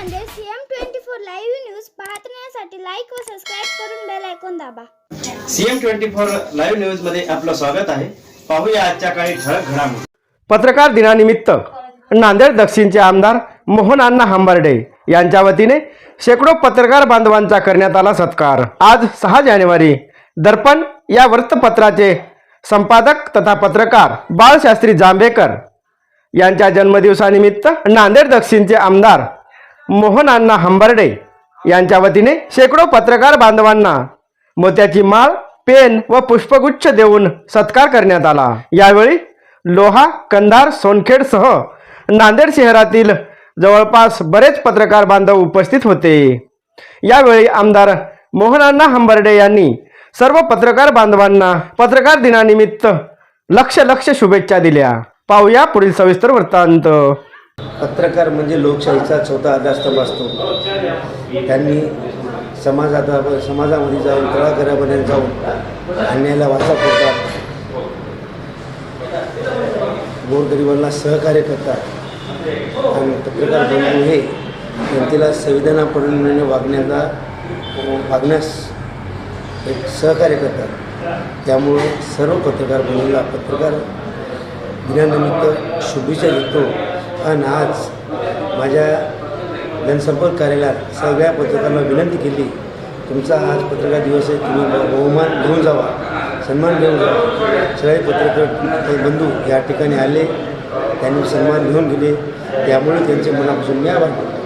CM twenty four live news पाहण्यासाठी like व subscribe करून बेल ऐकून दाबा. सीएम ट्वेंटी फोर लाईव्ह न्यूजमध्ये आपलं स्वागत आहे. पाहूया आजच्या काही ठळक घडामोडी. पत्रकार दिनानिमित्त नांदेड दक्षिणचे आमदार मोहन अण्णा हंबर्डे यांच्या वतीने शेकडो पत्रकार बांधवांचा करण्यात आला सत्कार. आज सहा जानेवारी दर्पण या वृत्तपत्राचे संपादक तथा पत्रकार बाळशास्त्री जांभेकर यांच्या जन्मदिवसानिमित्त नांदेड दक्षिणचे आमदार मोहन अण्णा हंबर्डे यांच्या वतीने शेकडो पत्रकार बांधवांना मोत्याची माळ पेन व पुष्पगुच्छ देऊन सत्कार करण्यात आला. यावेळी लोहा कंधार सोनखेडसह नांदेड शहरातील जवळपास बरेच पत्रकार बांधव उपस्थित होते. यावेळी आमदार मोहनांना हंबर्डे यांनी सर्व पत्रकार बांधवांना पत्रकार दिनानिमित्त लक्ष लक्ष शुभेच्छा दिल्या. पाहूया पुढील सविस्तर वृत्तांत. पत्रकार म्हणजे लोकशाहीचा चौथा आधारस्तंभ असतो. त्यांनी समाजात समाजामध्ये जाऊन तळागरामध्ये जाऊन अन्यायाला वाचा करतात. गोरगरिबांना सहकार्य करतात. आणि पत्रकार बंधू हे जनतेला संविधानाप्रमाणे वागण्याला वागण्यास एक सहकार्य करतात. त्यामुळे सर्व पत्रकार बंधूला पत्रकार दिनानिमित्त शुभेच्छा देतो. आणि आज माझ्या जनसंपर्क कार्यालयात सगळ्या पत्रकारांना विनंती केली तुमचा आज पत्रकार दिवस आहे तुम्ही बहुमान घेऊन जावा सन्मान घेऊन जावा. सगळे पत्रकार बंधू या ठिकाणी आले त्यांनी सन्मान घेऊन गेले. त्यामुळे त्यांचे मनापासून मी आभार मानतो.